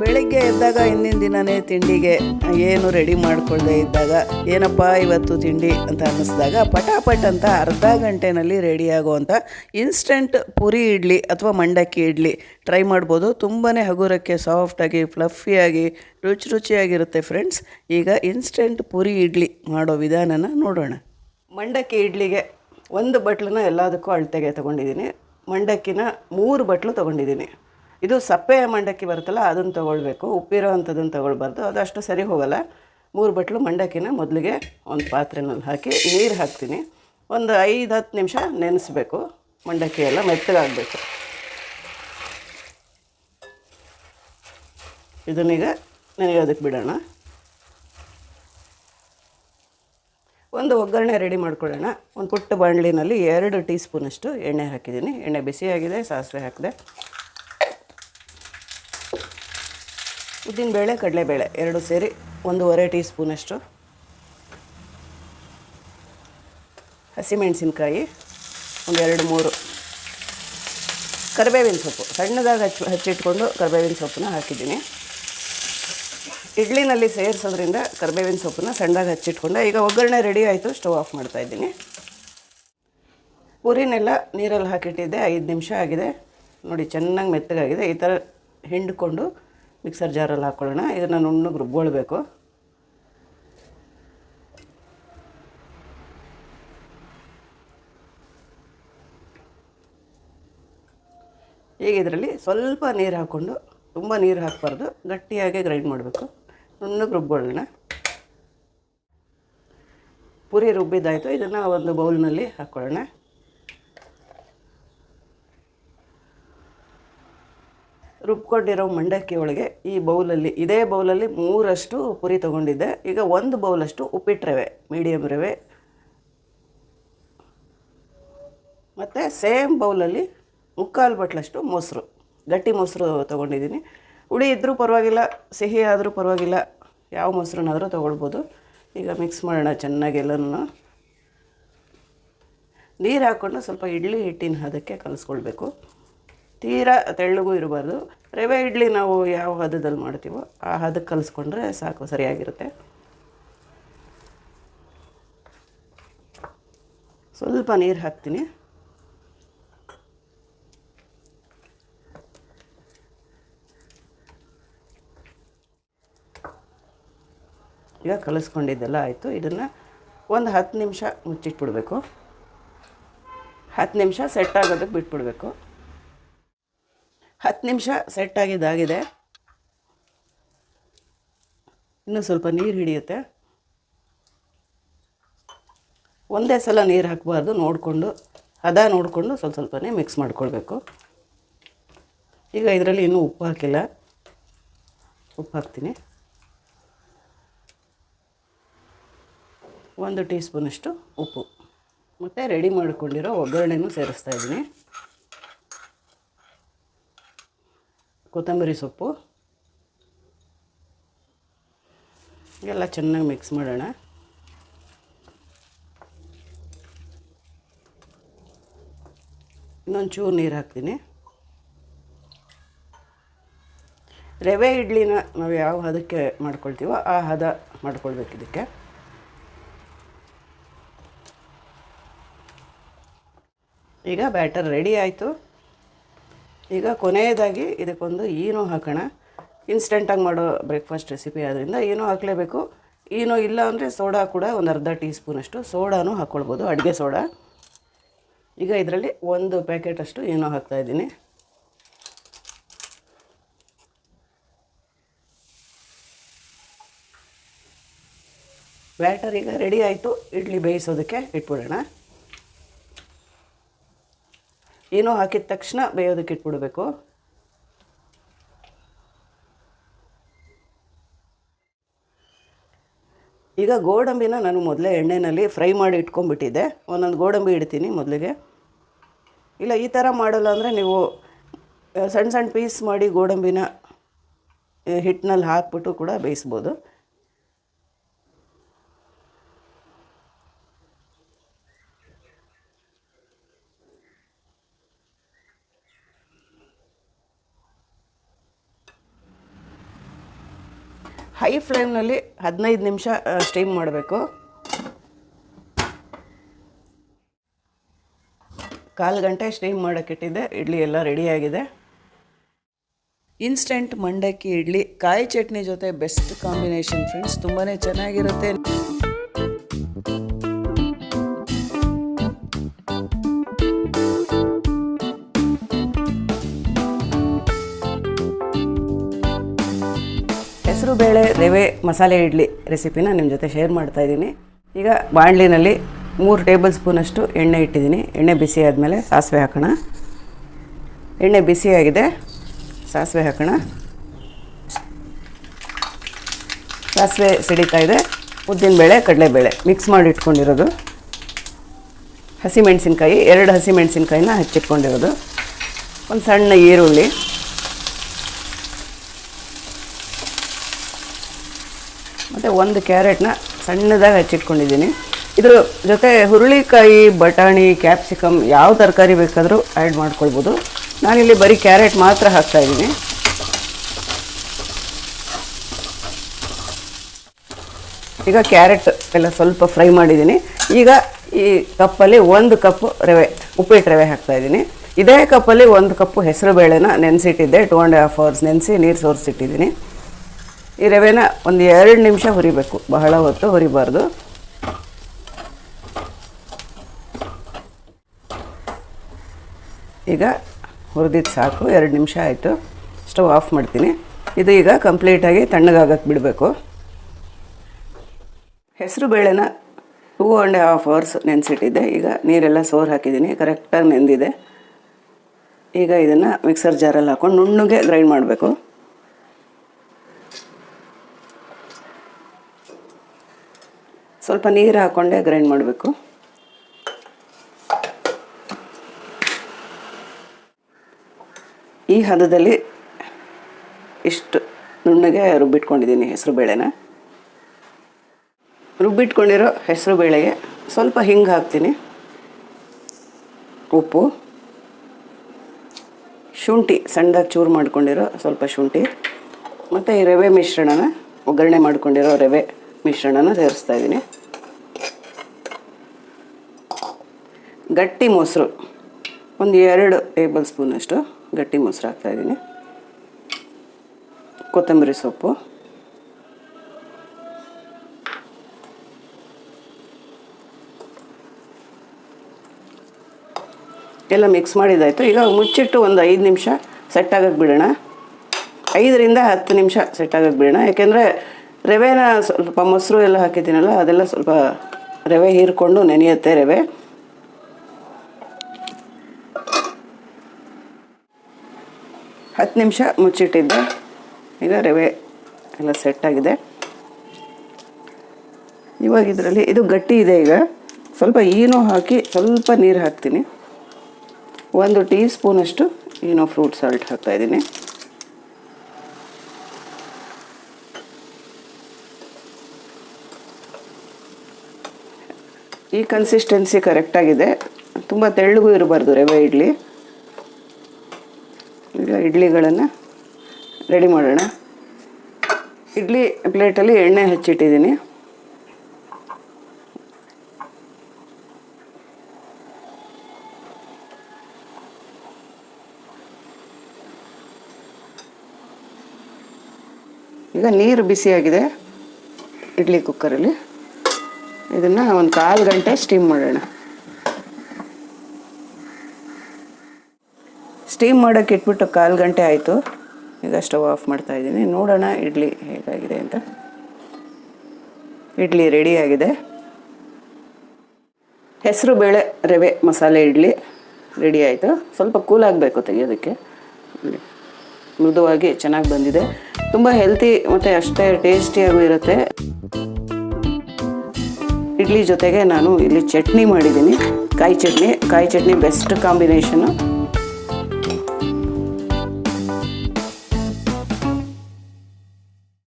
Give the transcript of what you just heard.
ಬೆಳಿಗ್ಗೆ ಎದ್ದಾಗ ಹಿಂದಿನ ದಿನನೇ ತಿಂಡಿಗೆ ಏನು ರೆಡಿ ಮಾಡ್ಕೊಳ್ಳದೆ ಇದ್ದಾಗ, ಏನಪ್ಪ ಇವತ್ತು ತಿಂಡಿ? ಅಂತ ಅನ್ನಿಸ್ದಾಗ, ಪಟಾಪಟ್ ಅಂತ ಅರ್ಧ ಗಂಟೆನಲ್ಲಿ ರೆಡಿಯಾಗುವಂಥ ಇನ್ಸ್ಟೆಂಟ್ ಪುರಿ ಇಡ್ಲಿ ಅಥವಾ ಮಂಡಕ್ಕಿ ಇಡ್ಲಿ ಟ್ರೈ ಮಾಡ್ಬೋದು. ತುಂಬಾ ಹಗುರಕ್ಕೆ ಸಾಫ್ಟಾಗಿ ಫ್ಲಫಿಯಾಗಿ ರುಚಿ ರುಚಿಯಾಗಿರುತ್ತೆ ಫ್ರೆಂಡ್ಸ್ ಈಗ ಇನ್ಸ್ಟೆಂಟ್ ಪುರಿ ಇಡ್ಲಿ ಮಾಡೋ ವಿಧಾನನ ನೋಡೋಣ. ಮಂಡಕ್ಕಿ ಇಡ್ಲಿಗೆ ಒಂದು ಬಟ್ಲನ್ನ ಎಲ್ಲದಕ್ಕೂ ಅಳತೆಗೆ ತೊಗೊಂಡಿದ್ದೀನಿ. ಮಂಡಕ್ಕಿನ ಮೂರು ಬಟ್ಲು ತೊಗೊಂಡಿದ್ದೀನಿ. ಇದು ಸಪ್ಪೆ ಮಂಡಕ್ಕಿ ಬರುತ್ತಲ್ಲ, ಅದನ್ನು ತೊಗೊಳ್ಬೇಕು. ಉಪ್ಪಿರೋ ಅಂಥದ್ದನ್ನು ತೊಗೊಳ್ಬಾರ್ದು ಅದಷ್ಟು ಸರಿ ಹೋಗಲ್ಲ. ಮೂರು ಬಟ್ಲು ಮಂಡಕ್ಕಿನ ಮೊದಲಿಗೆ ಒಂದು ಪಾತ್ರೆನಲ್ಲಿ ಹಾಕಿ ನೀರು ಹಾಕ್ತೀನಿ. ಒಂದು ಐದು ಹತ್ತು ನಿಮಿಷ ನೆನೆಸ್ಬೇಕು. ಮಂಡಕ್ಕಿ ಎಲ್ಲ ಮೆತ್ತಗಾಗಬೇಕು. ಇದನ್ನೀಗ ನೆನೆಯೋದಕ್ಕೆ ಬಿಡೋಣ. ಒಂದು ಒಗ್ಗರಣೆ ರೆಡಿ ಮಾಡ್ಕೊಳ್ಳೋಣ. ಒಂದು ಪುಟ್ಟ ಬಾಣಲಿನಲ್ಲಿ ಎರಡು ಟೀ ಸ್ಪೂನಷ್ಟು ಎಣ್ಣೆ ಹಾಕಿದ್ದೀನಿ. ಎಣ್ಣೆ ಬಿಸಿಯಾಗಿದೆ, ಸಾಸಿವೆ ಹಾಕಿದೆ. ಉದ್ದಿನಬೇಳೆ ಕಡಲೆಬೇಳೆ ಎರಡು ಸೇರಿ ಒಂದೂವರೆ ಟೀ ಸ್ಪೂನಷ್ಟು ಹಸಿಮೆಣಸಿನ್ಕಾಯಿ, ಒಂದು ಎರಡು ಮೂರು. ಕರಿಬೇವಿನ ಸೊಪ್ಪು ಸಣ್ಣದಾಗಿ ಹಚ್ಚಿ ಹಚ್ಚಿಟ್ಕೊಂಡು ಕರಿಬೇವಿನ ಸೊಪ್ಪನ್ನ ಹಾಕಿದ್ದೀನಿ. ಇಡ್ಲಿನಲ್ಲಿ ಸೇರಿಸೋದ್ರಿಂದ ಕರ್ಬೇವಿನ ಸೊಪ್ಪನ್ನ ಸಣ್ಣದಾಗಿ ಹಚ್ಚಿಟ್ಕೊಂಡೆ, ಈಗ ಒಗ್ಗರಣೆ ರೆಡಿ ಆಯಿತು ಸ್ಟವ್ ಆಫ್ ಮಾಡ್ತಾ ಇದ್ದೀನಿ. ಪೂರಿನೆಲ್ಲ ನೀರಲ್ಲಿ ಹಾಕಿಟ್ಟಿದ್ದೆ, ಐದು ನಿಮಿಷ ಆಗಿದೆ. ನೋಡಿ, ಚೆನ್ನಾಗಿ ಮೆತ್ತಗಾಗಿದೆ. ಈ ಥರ ಹಿಂಡ್ಕೊಂಡು ಮಿಕ್ಸರ್ ಜಾರಲ್ಲಿ ಹಾಕ್ಕೊಳ್ಳೋಣ ಇದನ್ನು ನುಣ್ಣಗೆ ರುಬ್ಕೊಳ್ಬೇಕು. ಈಗ ಇದರಲ್ಲಿ ಸ್ವಲ್ಪ ನೀರು ಹಾಕ್ಕೊಂಡು, ತುಂಬ ನೀರು ಹಾಕಬಾರ್ದು. ಗಟ್ಟಿಯಾಗಿ ಗ್ರೈಂಡ್ ಮಾಡಬೇಕು. ನುಣ್ಣಗೆ ರುಬ್ಕೊಳ್ಳೋಣ ಪುರಿ ರುಬ್ಬಿದ್ದಾಯಿತು, ಇದನ್ನು ಒಂದು ಬೌಲ್ನಲ್ಲಿ ಹಾಕ್ಕೊಳ್ಳೋಣ ರುಬ್ಕೊಂಡಿರೋ ಮಂಡಕ್ಕಿ ಒಳಗೆ ಈ ಬೌಲಲ್ಲಿ ಇದೇ ಬೌಲಲ್ಲಿ ಮೂರಷ್ಟು ಪುರಿ ತೊಗೊಂಡಿದ್ದೆ. ಈಗ ಒಂದು ಬೌಲಷ್ಟು ಉಪ್ಪಿಟ್ಟು ರವೆ ಮೀಡಿಯಮ್ ರವೆ. ಮತ್ತು ಸೇಮ್ ಬೌಲಲ್ಲಿ ಮುಕ್ಕಾಲು ಬಟ್ಲಷ್ಟು ಮೊಸರು, ಗಟ್ಟಿ ಮೊಸರು ತೊಗೊಂಡಿದ್ದೀನಿ. ಹುಳಿ ಇದ್ದರೂ ಪರವಾಗಿಲ್ಲ, ಸಿಹಿ ಆದರೂ ಪರವಾಗಿಲ್ಲ. ಯಾವ ಮೊಸರನ್ನಾದರೂ ತೊಗೊಳ್ಬೋದು. ಈಗ ಮಿಕ್ಸ್ ಮಾಡೋಣ ಚೆನ್ನಾಗಿ ಎಲ್ಲನೂ. ನೀರು ಹಾಕ್ಕೊಂಡು ಸ್ವಲ್ಪ ಇಡ್ಲಿ ಹಿಟ್ಟಿನ ಹದಕ್ಕೆ ಕಲಿಸ್ಕೊಳ್ಬೇಕು. ತೀರಾ ತೆಳ್ಳಗೂ ಇರಬಾರ್ದು. ರವೆ ಇಡ್ಲಿ ನಾವು ಯಾವ ಹದದಲ್ಲಿ ಮಾಡ್ತೀವೋ ಆ ಹದಕ್ಕೆ ಕಲಿಸ್ಕೊಂಡ್ರೆ ಸಾಕು, ಸರಿಯಾಗಿರುತ್ತೆ. ಸ್ವಲ್ಪ ನೀರು ಹಾಕ್ತೀನಿ. ಈಗ ಕಲಿಸ್ಕೊಂಡಿದ್ದೆಲ್ಲ ಆಯಿತು. ಇದನ್ನು ಒಂದು ಹತ್ತು ನಿಮಿಷ ಮುಚ್ಚಿಟ್ಬಿಡ್ಬೇಕು. ಹತ್ತು ನಿಮಿಷ ಸೆಟ್ ಆಗೋದಕ್ಕೆ ಬಿಟ್ಬಿಡ್ಬೇಕು. ಹತ್ತು ನಿಮಿಷ ಸೆಟ್ ಆಗಿದ್ದಾಗಿದೆ. ಇನ್ನೂ ಸ್ವಲ್ಪ ನೀರು ಹಿಡಿಯುತ್ತೆ. ಒಂದೇ ಸಲ ನೀರು ಹಾಕಬಾರ್ದು, ನೋಡಿಕೊಂಡು, ಹದ ನೋಡಿಕೊಂಡು ಸ್ವಲ್ಪ ಸ್ವಲ್ಪನೇ ಮಿಕ್ಸ್ ಮಾಡ್ಕೊಳ್ಬೇಕು. ಈಗ ಇದರಲ್ಲಿ ಇನ್ನೂ ಉಪ್ಪು ಹಾಕಿಲ್ಲ. ಉಪ್ಪು ಹಾಕ್ತೀನಿ. ಒಂದು ಟೀ ಸ್ಪೂನಷ್ಟು ಉಪ್ಪು. ಮತ್ತು ರೆಡಿ ಮಾಡಿಕೊಂಡಿರೋ ಒಗ್ಗರಣೆನೂ ಸೇರಿಸ್ತಾ ಇದ್ದೀನಿ. ಕೊತ್ತಂಬರಿ ಸೊಪ್ಪು. ಎಲ್ಲ ಚೆನ್ನಾಗಿ ಮಿಕ್ಸ್ ಮಾಡೋಣ. ಇನ್ನೊಂದು ಚೂರು ನೀರು ಹಾಕ್ತೀನಿ. ರವೆ ಇಡ್ಲಿನ ನಾವು ಯಾವ ಹದಕ್ಕೆ ಮಾಡ್ಕೊಳ್ತೀವೋ ಆ ಹದ ಮಾಡ್ಕೊಳ್ಬೇಕು ಇದಕ್ಕೆ. ಈಗ ಬ್ಯಾಟರ್ ರೆಡಿ ಆಯಿತು. ಈಗ ಕೊನೆಯದಾಗಿ ಇದಕ್ಕೊಂದು ಏನೋ ಹಾಕೋಣ. ಇನ್ಸ್ಟೆಂಟಾಗಿ ಮಾಡೋ ಬ್ರೇಕ್ಫಾಸ್ಟ್ ರೆಸಿಪಿ ಆದ್ದರಿಂದ ಏನೋ ಹಾಕಲೇಬೇಕು. ಏನು ಇಲ್ಲ ಅಂದರೆ ಸೋಡಾ ಕೂಡ ಒಂದು ಅರ್ಧ ಟೀ ಸ್ಪೂನಷ್ಟು ಸೋಡಾನು ಹಾಕ್ಕೊಳ್ಬೋದು ಅಡುಗೆ ಸೋಡಾ. ಈಗ ಇದರಲ್ಲಿ ಒಂದು ಪ್ಯಾಕೆಟಷ್ಟು ಏನೋ ಹಾಕ್ತಾಯಿದ್ದೀನಿ ಬ್ಯಾಟರ್ ಈಗ ರೆಡಿ ಆಯಿತು. ಇಡ್ಲಿ ಬೇಯಿಸೋದಕ್ಕೆ ಇಟ್ಬಿಡೋಣ. ಏನೋ ಹಾಕಿದ ತಕ್ಷಣ ಬೇಯೋದಕ್ಕೆ ಇಟ್ಬಿಡಬೇಕು. ಈಗ ಗೋಡಂಬಿನ ನಾನು ಮೊದಲೇ ಎಣ್ಣೆಯಲ್ಲಿ ಫ್ರೈ ಮಾಡಿ ಇಟ್ಕೊಂಡ್ಬಿಟ್ಟಿದ್ದೆ. ಒಂದೊಂದು ಗೋಡಂಬಿ ಇಡ್ತೀನಿ ಮೊದಲಿಗೆ. ಇಲ್ಲ, ಈ ಥರ ಮಾಡಲ್ಲ ಅಂದರೆ ನೀವು ಸಣ್ಣ ಸಣ್ಣ ಪೀಸ್ ಮಾಡಿ ಗೋಡಂಬಿನ ಹಿಟ್ಟಿನಲ್ಲಿ ಹಾಕ್ಬಿಟ್ಟು ಕೂಡ ಬೇಯಿಸ್ಬೋದು. ಹೈ ಫ್ಲೇಮ್ನಲ್ಲಿ ಹದಿನೈದು ನಿಮಿಷ ಸ್ಟೀಮ್ ಮಾಡಬೇಕು. ಕಾಲು ಗಂಟೆ ಸ್ಟೀಮ್ ಮಾಡೋಕ್ಕಿಟ್ಟಿದ್ದೆ ಇಡ್ಲಿ ಎಲ್ಲ ರೆಡಿಯಾಗಿದೆ ಇನ್ಸ್ಟೆಂಟ್ ಮಂಡಕ್ಕಿ ಇಡ್ಲಿ, ಕಾಯಿ ಚಟ್ನಿ ಜೊತೆ ಬೆಸ್ಟ್ ಕಾಂಬಿನೇಷನ್, ಫ್ರೆಂಡ್ಸ್. ತುಂಬಾ ಚೆನ್ನಾಗಿರುತ್ತೆ. ಹೆಸರು ಬೇಳೆ, ರವೆ, ಮಸಾಲೆ ಇಡ್ಲಿ ರೆಸಿಪಿನ ನಿಮ್ಮ ಜೊತೆ ಶೇರ್ ಮಾಡ್ತಾ ಇದ್ದೀನಿ ಈಗ ಬಾಣಲಿನಲ್ಲಿ ಮೂರು ಟೇಬಲ್ ಸ್ಪೂನಷ್ಟು ಎಣ್ಣೆ ಇಟ್ಟಿದ್ದೀನಿ ಎಣ್ಣೆ ಬಿಸಿ ಆದಮೇಲೆ ಸಾಸಿವೆ ಹಾಕೋಣ. ಎಣ್ಣೆ ಬಿಸಿಯಾಗಿದೆ ಸಾಸಿವೆ ಹಾಕೋಣ. ಸಾಸಿವೆ ಸಿಡಿತಾ ಇದೆ. ಉದ್ದಿನಬೇಳೆ ಕಡಲೆಬೇಳೆ ಮಿಕ್ಸ್ ಮಾಡಿ ಇಟ್ಕೊಂಡಿರೋದು. ಹಸಿಮೆಣಸಿನ್ಕಾಯಿ, ಎರಡು ಹಸಿಮೆಣಸಿನ್ಕಾಯಿನ ಹಚ್ಚಿಟ್ಕೊಂಡಿರೋದು. ಒಂದು ಸಣ್ಣ ಈರುಳ್ಳಿ. ಮತ್ತು ಒಂದು ಕ್ಯಾರೆಟ್ನ ಸಣ್ಣದಾಗಿ ಹಚ್ಚಿಟ್ಕೊಂಡಿದ್ದೀನಿ. ಇದ್ರ ಜೊತೆ ಹುರುಳಿಕಾಯಿ, ಬಟಾಣಿ ಕ್ಯಾಪ್ಸಿಕಮ್ ಯಾವ ತರಕಾರಿ ಬೇಕಾದರೂ ಆ್ಯಡ್ ಮಾಡ್ಕೊಳ್ಬೋದು. ನಾನಿಲ್ಲಿ ಬರೀ ಕ್ಯಾರೆಟ್ ಮಾತ್ರ ಹಾಕ್ತಾಯಿದ್ದೀನಿ ಈಗ ಕ್ಯಾರೆಟ್ ಎಲ್ಲ ಸ್ವಲ್ಪ ಫ್ರೈ ಮಾಡಿದ್ದೀನಿ. ಈಗ ಈ ಕಪ್ಪಲ್ಲಿ ಒಂದು ಕಪ್ ರವೆ, ಉಪ್ಪಿಟ್ಟು ರವೆ ಹಾಕ್ತಾಯಿದ್ದೀನಿ ಇದೇ ಕಪ್ಪಲ್ಲಿ ಒಂದು ಕಪ್ಪು ಹೆಸರು ಬೇಳೆನ ನೆನೆಸಿಟ್ಟಿದ್ದೆ ಟೂ ಆ್ಯಂಡ್ ಹಾಫ್ ಅವರ್ಸ್ ನೆನೆಸಿ ನೀರು ಸೋರಿಸಿಟ್ಟಿದ್ದೀನಿ. ಈ ರವೆನ ಒಂದು ಎರಡು ನಿಮಿಷ ಹುರಿಬೇಕು. ಬಹಳ ಹೊತ್ತು ಹುರಿಬಾರ್ದು. ಈಗ ಹುರಿದಿದ್ದು ಸಾಕು. ಎರಡು ನಿಮಿಷ ಆಯಿತು. ಸ್ಟವ್ ಆಫ್ ಮಾಡ್ತೀನಿ. ಇದು ಈಗ ಕಂಪ್ಲೀಟಾಗಿ ತಣ್ಣಗಾಗಕ್ಕೆ ಬಿಡಬೇಕು. ಹೆಸರು ಬೇಳೆನ ಟೂ ಆ್ಯಂಡ್ ಹಾಫ್ ಅವರ್ಸ್ ನೆನೆಸಿಟ್ಟಿದ್ದೆ. ಈಗ ನೀರೆಲ್ಲ ಸೋರ್ ಹಾಕಿದ್ದೀನಿ. ಕರೆಕ್ಟಾಗಿ ನೆಂದಿದೆ. ಈಗ ಇದನ್ನು ಮಿಕ್ಸರ್ ಜಾರಲ್ಲಿ ಹಾಕ್ಕೊಂಡು ನುಣ್ಣಗೆ ಗ್ರೈಂಡ್ ಮಾಡಬೇಕು. ಸ್ವಲ್ಪ ನೀರು ಹಾಕೊಂಡೆ ಗ್ರೈಂಡ್ ಮಾಡಬೇಕು. ಈ ಹದದಲ್ಲಿ ಇಷ್ಟು ನುಣ್ಣಗೆ ರುಬ್ಬಿಟ್ಕೊಂಡಿದ್ದೀನಿ ಹೆಸರು ಬೇಳೆನ ರುಬ್ಬಿಟ್ಕೊಂಡಿರೋ ಹೆಸರು ಬೇಳೆಗೆ ಸ್ವಲ್ಪ ಹಿಂಗೆ ಹಾಕ್ತೀನಿ. ಉಪ್ಪು. ಶುಂಠಿ, ಸಣ್ಣದಾಗಿ ಚೂರು ಮಾಡ್ಕೊಂಡಿರೋ ಸ್ವಲ್ಪ ಶುಂಠಿ. ಮತ್ತು ಈ ರವೆ ಮಿಶ್ರಣನ ಒಗ್ಗರಣೆ ಮಾಡ್ಕೊಂಡಿರೋ ರವೆ. ಮಿಶ್ರಣನ ಸೇರಿಸ್ತಾ ಇದ್ದೀನಿ. ಗಟ್ಟಿ ಮೊಸರು, ಒಂದು ಎರಡು ಟೇಬಲ್ ಸ್ಪೂನಷ್ಟು ಗಟ್ಟಿ ಮೊಸರು ಹಾಕ್ತಾಯಿದ್ದೀನಿ ಕೊತ್ತಂಬರಿ ಸೊಪ್ಪು. ಎಲ್ಲ ಮಿಕ್ಸ್ ಮಾಡಿದ್ದಾಯಿತು. ಈಗ ಮುಚ್ಚಿಟ್ಟು ಒಂದು ಐದು ನಿಮಿಷ ಸೆಟ್ ಬಿಡೋಣ. ಐದರಿಂದ ಹತ್ತು ನಿಮಿಷ ಸೆಟ್ ಬಿಡೋಣ. ಯಾಕೆಂದರೆ ರವೆನ ಸ್ವಲ್ಪ ಮೊಸರು ಎಲ್ಲ ಹಾಕಿದ್ದೀನಲ್ಲ, ಅದೆಲ್ಲ ಸ್ವಲ್ಪ ರವೆ ಹೀರ್ಕೊಂಡು ನೆನೆಯುತ್ತೆ ರವೆ. ಹತ್ತು ನಿಮಿಷ ಮುಚ್ಚಿಟ್ಟಿದ್ದೆ. ಈಗ ರವೆ ಎಲ್ಲ ಸೆಟ್ ಆಗಿದೆ. ಇವಾಗ ಇದರಲ್ಲಿ ಇದು ಗಟ್ಟಿ ಇದೆ ಈಗ. ಸ್ವಲ್ಪ ಏನೋ ಹಾಕಿ ಸ್ವಲ್ಪ ನೀರು ಹಾಕ್ತೀನಿ. ಒಂದು ಟೀ ಸ್ಪೂನಷ್ಟು ಈನೋ ಫ್ರೂಟ್ ಸಾಲ್ಟ್ ಹಾಕ್ತಾಯಿದ್ದೀನಿ ಈ ಕನ್ಸಿಸ್ಟೆನ್ಸಿ ಕರೆಕ್ಟಾಗಿದೆ ತುಂಬ ತೆಳ್ಳಗೂ ಇರಬಾರ್ದು ರವೆ ಇಡ್ಲಿ. ಈಗ ಇಡ್ಲಿಗಳನ್ನು ರೆಡಿ ಮಾಡೋಣ. ಇಡ್ಲಿ ಪ್ಲೇಟಲ್ಲಿ ಎಣ್ಣೆ ಹಚ್ಚಿಟ್ಟಿದ್ದೀನಿ. ಈಗ ನೀರು ಬಿಸಿಯಾಗಿದೆ. ಇಡ್ಲಿ ಕುಕ್ಕರಲ್ಲಿ ಇದನ್ನು ಒಂದು ಕಾಲು ಗಂಟೆ ಸ್ಟೀಮ್ ಮಾಡೋಣ. ಸ್ಟೀಮ್ ಮಾಡೋಕ್ಕೆ ಇಟ್ಬಿಟ್ಟು ಕಾಲು ಗಂಟೆ ಆಯಿತು. ಈಗ ಸ್ಟವ್ ಆಫ್ ಮಾಡ್ತಾ ಇದ್ದೀನಿ. ನೋಡೋಣ ಇಡ್ಲಿ ಹೇಗಾಗಿದೆ ಅಂತ. ಇಡ್ಲಿ ರೆಡಿಯಾಗಿದೆ ಹೆಸರು ಬೇಳೆ, ರವೆ, ಮಸಾಲೆ, ಇಡ್ಲಿ ರೆಡಿ ಆಯಿತು. ಸ್ವಲ್ಪ ಕೂಲ್ ಆಗಬೇಕು ತೆಗೆಯೋದಕ್ಕೆ. ಮೃದುವಾಗಿ ಚೆನ್ನಾಗಿ ಬಂದಿದೆ. ತುಂಬ ಹೆಲ್ತಿ ಮತ್ತು ಅಷ್ಟೇ ಟೇಸ್ಟಿಯಾಗೂ ಇರುತ್ತೆ. ಇಡ್ಲಿ ಜೊತೆಗೆ ನಾನು ಇಲ್ಲಿ ಚಟ್ನಿ ಮಾಡಿದ್ದೀನಿ. ಕಾಯಿ ಚಟ್ನಿ ಕಾಯಿ ಚಟ್ನಿ ಬೆಸ್ಟ್ ಕಾಂಬಿನೇಷನು